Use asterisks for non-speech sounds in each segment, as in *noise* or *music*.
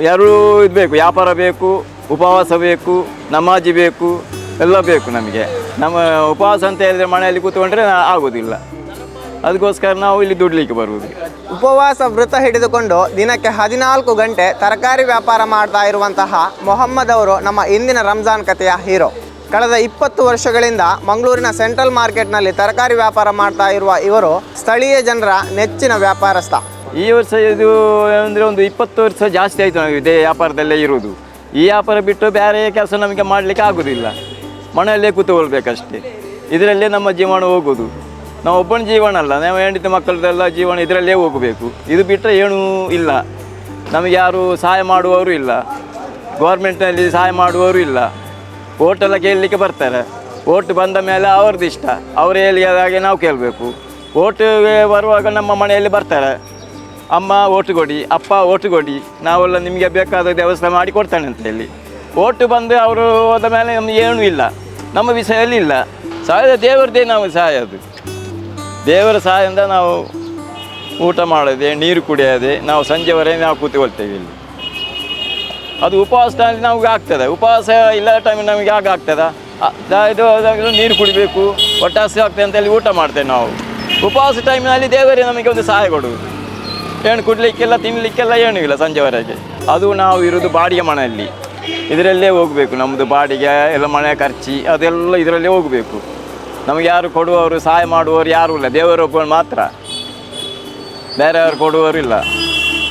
ಎರಡೂ ಇದು ಬೇಕು ವ್ಯಾಪಾರ ಬೇಕು, ಉಪವಾಸ ಬೇಕು, ನಮಾಜಿ ಬೇಕು, ಎಲ್ಲ ಬೇಕು ನಮಗೆ. ನಮ್ಮ ಉಪವಾಸ ಅಂತ ಹೇಳಿದ್ರೆ ಮನೆಯಲ್ಲಿ ಕೂತ್ಕೊಂಡ್ರೆ ಆಗೋದಿಲ್ಲ. ಅದಕ್ಕೋಸ್ಕರ ನಾವು ಇಲ್ಲಿ ದುಡ್ಲಿಕ್ಕೆ ಬರುವುದು. ಉಪವಾಸ ವೃತ ಹಿಡಿದುಕೊಂಡು ದಿನಕ್ಕೆ ಹದಿನಾಲ್ಕು ಗಂಟೆ ತರಕಾರಿ ವ್ಯಾಪಾರ ಮಾಡ್ತಾ ಇರುವಂತಹ ಮೊಹಮ್ಮದ್ ಅವರು ನಮ್ಮ ಇಂದಿನ ರಂಜಾನ್ ಕಥೆಯ ಹೀರೋ. ಕಳೆದ ಇಪ್ಪತ್ತು ವರ್ಷಗಳಿಂದ ಮಂಗಳೂರಿನ ಸೆಂಟ್ರಲ್ ಮಾರ್ಕೆಟ್ನಲ್ಲಿ ತರಕಾರಿ ವ್ಯಾಪಾರ ಮಾಡ್ತಾ ಇರುವ ಇವರು ಸ್ಥಳೀಯ ಜನರ ನೆಚ್ಚಿನ ವ್ಯಾಪಾರಸ್ಥ. ಈ ವರ್ಷ ಇದು ಅಂದರೆ ಒಂದು ಇಪ್ಪತ್ತು ವರ್ಷ ಜಾಸ್ತಿ ಆಯಿತು ನಾವು ಇದೇ ವ್ಯಾಪಾರದಲ್ಲೇ ಇರುವುದು. ಈ ವ್ಯಾಪಾರ ಬಿಟ್ಟು ಬೇರೆ ಕೆಲಸ ನಮಗೆ ಮಾಡಲಿಕ್ಕೆ ಆಗೋದಿಲ್ಲ. ಮನೆಯಲ್ಲೇ ಕೂತ್ಕೊಳ್ಬೇಕಷ್ಟೇ. ಇದರಲ್ಲೇ ನಮ್ಮ ಜೀವನ ಹೋಗೋದು ನಾವು ಒಬ್ಬನ ಜೀವನ ಅಲ್ಲ, ನಾವು ಹೆಂಡತಿ ಮಕ್ಕಳದೆಲ್ಲ ಜೀವನ ಇದರಲ್ಲೇ ಹೋಗಬೇಕು. ಇದು ಬಿಟ್ಟರೆ ಏನೂ ಇಲ್ಲ. ನಮಗೆ ಯಾರು ಸಹಾಯ ಮಾಡುವವರು ಇಲ್ಲ. ಗೌರ್ಮೆಂಟ್ನಲ್ಲಿ ಸಹಾಯ ಮಾಡುವವರು ಇಲ್ಲ. ಓಟೆಲ್ಲ ಕೇಳಲಿಕ್ಕೆ ಬರ್ತಾರೆ. ಓಟ್ ಬಂದ ಮೇಲೆ ಅವ್ರದ್ದು ಇಷ್ಟ ಅವರು ಹೇಳಿದಾಗೆ ನಾವು ಕೇಳಬೇಕು. ಓಟ್ ಬರುವಾಗ ನಮ್ಮ ಮನೆಯಲ್ಲಿ ಬರ್ತಾರೆ. ಅಮ್ಮ ಓಟು ಕೊಡಿ, ಅಪ್ಪ ಓಟು ಕೊಡಿ, ನಾವೆಲ್ಲ ನಿಮಗೆ ಬೇಕಾದ ವ್ಯವಸ್ಥೆ ಮಾಡಿ ಕೊಡ್ತಾನೆ ಅಂತ ಹೇಳಿ. ಓಟು ಬಂದು ಅವರು ಹೋದ ಮೇಲೆ ನಮಗೆ ಏನೂ ಇಲ್ಲ, ನಮ್ಮ ವಿಷಯ ಇಲ್ಲ. ಸಹಾಯ ದೇವರದೇ ನಾವು ಸಹಾಯ ಅದು. ದೇವರ ಸಹಾಯದಿಂದ ನಾವು ಊಟ ಮಾಡೋದೆ, ನೀರು ಕುಡಿಯೋದೆ, ನಾವು ಸಂಜೆವರೆಗೆ ನಾವು ಕೂತ್ಕೊಳ್ತೇವೆ ಇಲ್ಲಿ. ಅದು ಉಪವಾಸದಲ್ಲಿ ನಮಗೆ ಆಗ್ತದೆ. ಉಪವಾಸ ಇಲ್ಲದ ಟೈಮ್ ನಮಗೆ ಆಗ ಆಗ್ತದ? ಇದು ನೀರು ಕುಡಿಬೇಕು, ಒಟ್ಟಾಸೆ ಆಗ್ತದೆ ಅಂತೇಳಿ ಊಟ ಮಾಡ್ತೇವೆ ನಾವು. ಉಪವಾಸ ಟೈಮಿನಲ್ಲಿ ದೇವರೇ ನಮಗೆ ಒಂದು ಸಹಾಯ ಕೊಡುವುದು. ಏನು ಕುಡ್ಲಿಕ್ಕೆಲ್ಲ ತಿನ್ನಲಿಕ್ಕೆಲ್ಲ ಏನೂ ಇಲ್ಲ ಸಂಜೆವರೆಗೆ. ಅದು ನಾವು ಇರೋದು ಬಾಡಿಗೆ ಮನೆಯಲ್ಲಿ. ಇದರಲ್ಲೇ ಹೋಗಬೇಕು ನಮ್ಮದು ಬಾಡಿಗೆ, ಎಲ್ಲ ಮನೆ ಖರ್ಚಿ, ಅದೆಲ್ಲ ಇದರಲ್ಲೇ ಹೋಗಬೇಕು. ನಮಗೆ ಯಾರು ಕೊಡುವವರು, ಸಹಾಯ ಮಾಡುವವರು ಯಾರೂ ಇಲ್ಲ ದೇವರೊಬ್ಬರು ಮಾತ್ರ. ಬೇರೆಯವರು ಕೊಡುವವರು ಇಲ್ಲ.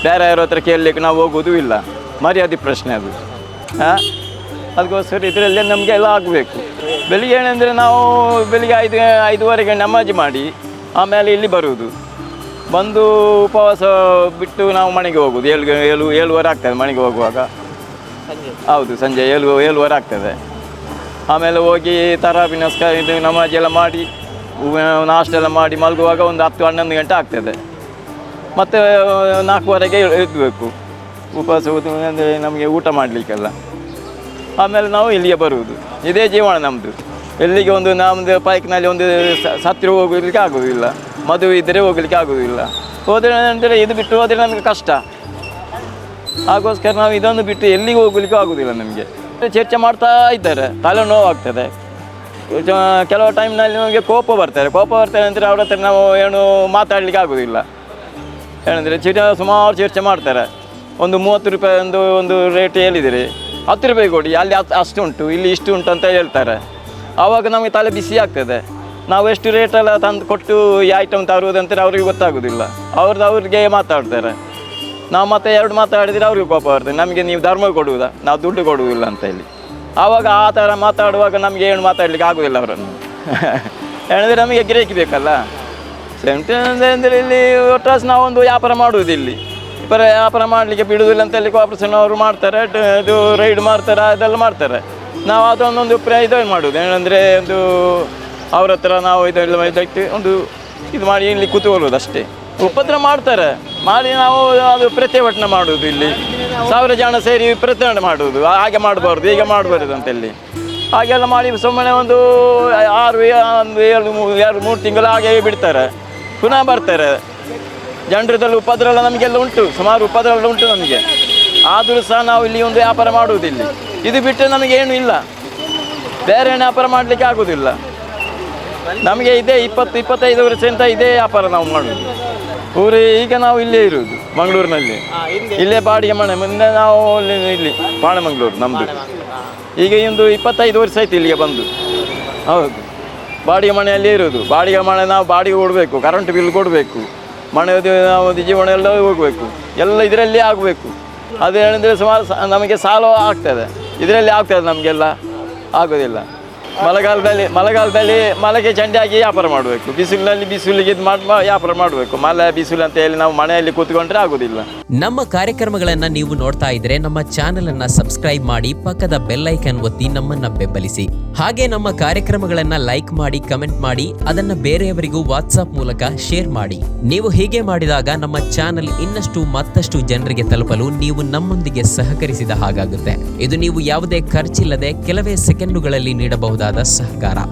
ಯಾರ ಹತ್ರ ಕೇಳಲಿಕ್ಕೆ ನಾವು ಹೋಗೋದು ಇಲ್ಲ. ಮರ್ಯಾದೆ ಪ್ರಶ್ನೆ ಅದು. ಹಾಂ? ಅದಕ್ಕೋಸ್ಕರ ಇದರಲ್ಲೇ ನಮಗೆ ಎಲ್ಲ ಆಗಬೇಕು. ಬೆಳಿಗ್ಗೆ ಏನಂದರೆ ನಾವು ಬೆಳಿಗ್ಗೆ ಐದು, ಐದುವರೆಗೆ ನಮಾಜ್ ಮಾಡಿ, ಆಮೇಲೆ ಇಲ್ಲಿ ಬರುವುದು. ಬಂದು ಉಪವಾಸ ಬಿಟ್ಟು ನಾವು ಮನೆಗೆ ಹೋಗುದು. ಏಳು ಏಳು ಏಳುವರೆ ಆಗ್ತದೆ ಮನೆಗೆ ಹೋಗುವಾಗ. ಹೌದು ಸಂಜೆ ಏಳು ಏಳುವರೆ ಆಗ್ತದೆ. ಆಮೇಲೆ ಹೋಗಿ ತರಾಬಿ ನಮಸ್ಕಾರ ಇದು ನಮಾಜ್ ಎಲ್ಲ ಮಾಡಿ ನಾಷ್ಟ ಎಲ್ಲ ಮಾಡಿ ಮಲಗುವಾಗ ಒಂದು ಹತ್ತು ಹನ್ನೊಂದು ಗಂಟೆ ಆಗ್ತದೆ. ಮತ್ತು ನಾಲ್ಕುವರೆಗೆ ಎದ್ದಬೇಕು ಉಪವಾಸ ಅಂದರೆ ನಮಗೆ ಊಟ ಮಾಡಲಿಕ್ಕೆಲ್ಲ. ಆಮೇಲೆ ನಾವು ಇಲ್ಲಿಗೆ ಬರುವುದು. ಇದೇ ಜೀವನ ನಮ್ಮದು ಎಲ್ಲಿಗೆ ಒಂದು ನಮ್ಮದು ಬೈಕ್ನಲ್ಲಿ ಒಂದು ಸತ್ತಿರ ಹೋಗಲಿಕ್ಕೆ ಆಗೋದಿಲ್ಲ, ಮದುವೆ ಇದ್ದರೆ ಹೋಗಲಿಕ್ಕೆ ಆಗೋದಿಲ್ಲ. ಹೋದರೆ ಅಂದರೆ ಇದು ಬಿಟ್ಟು ಹೋದರೆ ನಮಗೆ ಕಷ್ಟ. ಹಾಗೋಸ್ಕರ ನಾವು ಇದನ್ನು ಬಿಟ್ಟು ಎಲ್ಲಿಗೆ ಹೋಗಲಿಕ್ಕೂ ಆಗೋದಿಲ್ಲ ನಮಗೆ. ಚರ್ಚೆ ಮಾಡ್ತಾ ಇದ್ದಾರೆ, ತಲೆ ನೋವಾಗ್ತದೆ. ಕೆಲವು ಟೈಮ್ನಲ್ಲಿ ನಮಗೆ ಕೋಪ ಬರ್ತಾರೆ ಕೋಪ ಬರ್ತಾರೆ ಅಂದರೆ ಅವ್ರ ಹತ್ರ ನಾವು ಏನು ಮಾತಾಡಲಿಕ್ಕೆ ಆಗೋದಿಲ್ಲ. ಏನಂದರೆ ಚಿಟ ಸುಮಾರು ಚರ್ಚೆ ಮಾಡ್ತಾರೆ. ಒಂದು ಮೂವತ್ತು ರೂಪಾಯಿ ಒಂದು ಒಂದು ರೇಟ್ ಹೇಳಿದಿರಿ. ಹತ್ತು ರೂಪಾಯಿ ಕೊಡಿ, ಅಲ್ಲಿ ಅಷ್ಟು ಉಂಟು, ಇಲ್ಲಿ ಇಷ್ಟು ಉಂಟು ಅಂತ ಹೇಳ್ತಾರೆ. ಆವಾಗ ನಮಗೆ ತಲೆ ಬಿಸಿ ಆಗ್ತದೆ. ನಾವು ಎಷ್ಟು ರೇಟೆಲ್ಲ ತಂದು ಕೊಟ್ಟು ಈ ಐಟಮ್ ತರುವುದಂತ ಅವ್ರಿಗೆ ಗೊತ್ತಾಗೋದಿಲ್ಲ. ಅವ್ರದ್ದು ಅವ್ರಿಗೆ ಮಾತಾಡ್ತಾರೆ. ನಾವು ಮತ್ತೆ ಎರಡು ಮಾತಾಡಿದರೆ ಅವ್ರಿಗೆ ಕೋಪ ಬರ್ತದೆ. ನಮಗೆ ನೀವು ಧರ್ಮ ಕೊಡುವುದಾ? ನಾವು ದುಡ್ಡು ಕೊಡುವುದಿಲ್ಲ ಅಂತ ಹೇಳಿ. ಆವಾಗ ಆ ಥರ ಮಾತಾಡುವಾಗ ನಮಗೆ ಏನು ಮಾತಾಡಲಿಕ್ಕೆ ಆಗೋದಿಲ್ಲ ಅವರನ್ನು. *laughs* ಹೇಳಿದ್ರೆ ನಮಗೆ ಗಿರೇಕಿ ಬೇಕಲ್ಲ? ಅಂದರೆ ಇಲ್ಲಿ ಒಟ್ಟಾಸ್ ನಾವೊಂದು ವ್ಯಾಪಾರ ಮಾಡುವುದು ಇಲ್ಲಿ. ವ್ಯಾಪಾರ ಮಾಡಲಿಕ್ಕೆ ಬಿಡುವುದಿಲ್ಲ ಅಂತ ಹೇಳಿ ಕೋಪರೇಷನ್ ಅವರು ಮಾಡ್ತಾರೆ. ಇದು ರೈಡ್ ಮಾಡ್ತಾರೆ, ಅದೆಲ್ಲ ಮಾಡ್ತಾರೆ. ನಾವು ಅದೊಂದೊಂದು ಪ್ರ ಇದು ಮಾಡೋದು. ಏನಂದರೆ ಒಂದು ಅವ್ರ ಹತ್ರ ನಾವು ಇದೆಲ್ಲ ಇದಕ್ಕೆ ಒಂದು ಇದು ಮಾಡಿ ಇಲ್ಲಿ ಕೂತ್ಕೊಳ್ಳೋದು ಅಷ್ಟೇ. ಉಪದ್ರ ಮಾಡ್ತಾರೆ. ಮಾಡಿ ನಾವು ಅದು ಪ್ರತಿಭಟನೆ ಮಾಡುವುದು ಇಲ್ಲಿ. ಸಾವಿರ ಜನ ಸೇರಿ ಪ್ರತಿಭಟನೆ ಮಾಡುವುದು ಹಾಗೆ ಮಾಡಬಾರ್ದು, ಹೀಗೆ ಮಾಡಬಾರ್ದು ಅಂತೇಳಿ ಹಾಗೆಲ್ಲ ಮಾಡಿ ಸುಮ್ಮನೆ ಒಂದು ಆರು, ಒಂದು ಎರಡು ಮೂರು ಎರಡು ಮೂರು ತಿಂಗಳು ಹಾಗೆ ಬಿಡ್ತಾರೆ. ಪುನಃ ಬರ್ತಾರೆ. ಜನರದಲ್ಲಿ ಉಪದ್ರ ಎಲ್ಲ ನಮಗೆಲ್ಲ ಉಂಟು. ಸುಮಾರು ಉಪದ್ರ ಎಲ್ಲ ಉಂಟು ನಮಗೆ. ಆದರೂ ಸಹ ನಾವು ಇಲ್ಲಿ ಒಂದು ವ್ಯಾಪಾರ ಮಾಡುವುದಿಲ್ಲ ಇದು ಬಿಟ್ಟರೆ ನಮಗೇನು ಇಲ್ಲ. ಬೇರೆ ಏನು ವ್ಯಾಪಾರ ಮಾಡಲಿಕ್ಕೆ ಆಗೋದಿಲ್ಲ. ನಮಗೆ ಇದೇ ಇಪ್ಪತ್ತು ಇಪ್ಪತ್ತೈದು ವರ್ಷದಿಂದ ಇದೇ ವ್ಯಾಪಾರ ನಾವು ಮಾಡೋದು. ಊರಿ ಈಗ ನಾವು ಇಲ್ಲೇ ಇರೋದು ಮಂಗಳೂರಿನಲ್ಲಿ. ಇಲ್ಲೇ ಬಾಡಿಗೆ ಮನೆ ಮುಂದೆ ನಾವು ಇಲ್ಲಿ ಬಾಳೆ ಬಾಣಮಂಗ್ಳೂರು ನಮ್ಮದು ಈಗ ಒಂದು ಇಪ್ಪತ್ತೈದು ವರ್ಷ ಆಯ್ತು ಇಲ್ಲಿಗೆ ಬಂದು. ಹೌದು. ಬಾಡಿಗೆ ಮನೆಯಲ್ಲೇ ಇರೋದು ಬಾಡಿಗೆ ಮನೆ ನಾವು ಬಾಡಿಗೆ ಕೊಡಬೇಕು ಕರೆಂಟ್ ಬಿಲ್ ಕೊಡಬೇಕು. ಮನೆಯದು ನಾವು ಜೀವನ ಎಲ್ಲ ಹೋಗಬೇಕು. ಎಲ್ಲ ಇದರಲ್ಲಿ ಆಗಬೇಕು. ಅದು ಹೇಳಿದ್ರೆ ಸುಮಾರು ನಮಗೆ ಸಾಲ ಆಗ್ತದೆ. ಇದರಲ್ಲಿ ಆಗ್ತದೆ ನಮಗೆಲ್ಲ ಆಗೋದಿಲ್ಲ. ಮಳೆಗಾಲದಲ್ಲಿ ಮಳೆಗಾಲದಲ್ಲಿ ಮಳೆಗೆ ಚಂಡಿಯಾಗಿ ವ್ಯಾಪಾರ ಮಾಡಬೇಕು. ಬಿಸಿಲಿನಲ್ಲಿ ಬಿಸಿಲಿಗೆ ಇದು ಮಾಡಿ ವ್ಯಾಪಾರ ಮಾಡಬೇಕು. ಮಳೆ, ಬಿಸಿಲು ಅಂತ ಹೇಳಿ ನಾವು ಮನೆಯಲ್ಲಿ ಕೂತ್ಕೊಂಡ್ರೆ ಆಗುದಿಲ್ಲ. ನಮ್ಮ ಕಾರ್ಯಕ್ರಮಗಳನ್ನ ನೀವು ನೋಡ್ತಾ ಇದ್ರೆ ನಮ್ಮ ಚಾನೆಲ್ ಅನ್ನ ಸಬ್ಸ್ಕ್ರೈಬ್ ಮಾಡಿ ಪಕ್ಕದ ಬೆಲ್ ಐಕನ್ ಒತ್ತಿ ನಮ್ಮನ್ನ ಬೆಂಬಲಿಸಿ. ಹಾಗೆ ನಮ್ಮ ಕಾರ್ಯಕ್ರಮಗಳನ್ನ ಲೈಕ್ ಮಾಡಿ, ಕಮೆಂಟ್ ಮಾಡಿ, ಅದನ್ನ ಬೇರೆಯವರಿಗೂ ವಾಟ್ಸ್ಆಪ್ ಮೂಲಕ ಶೇರ್ ಮಾಡಿ. ನೀವು ಹೀಗೆ ಮಾಡಿದಾಗ ನಮ್ಮ ಚಾನೆಲ್ ಇನ್ನಷ್ಟು ಮತ್ತಷ್ಟು ಜನರಿಗೆ ತಲುಪಲು ನೀವು ನಮ್ಮೊಂದಿಗೆ ಸಹಕರಿಸಿದ ಹಾಗಾಗುತ್ತೆ. ಇದು ನೀವು ಯಾವುದೇ ಖರ್ಚಿಲ್ಲದೆ ಕೆಲವೇ ಸೆಕೆಂಡುಗಳಲ್ಲಿ da, da Sarkará.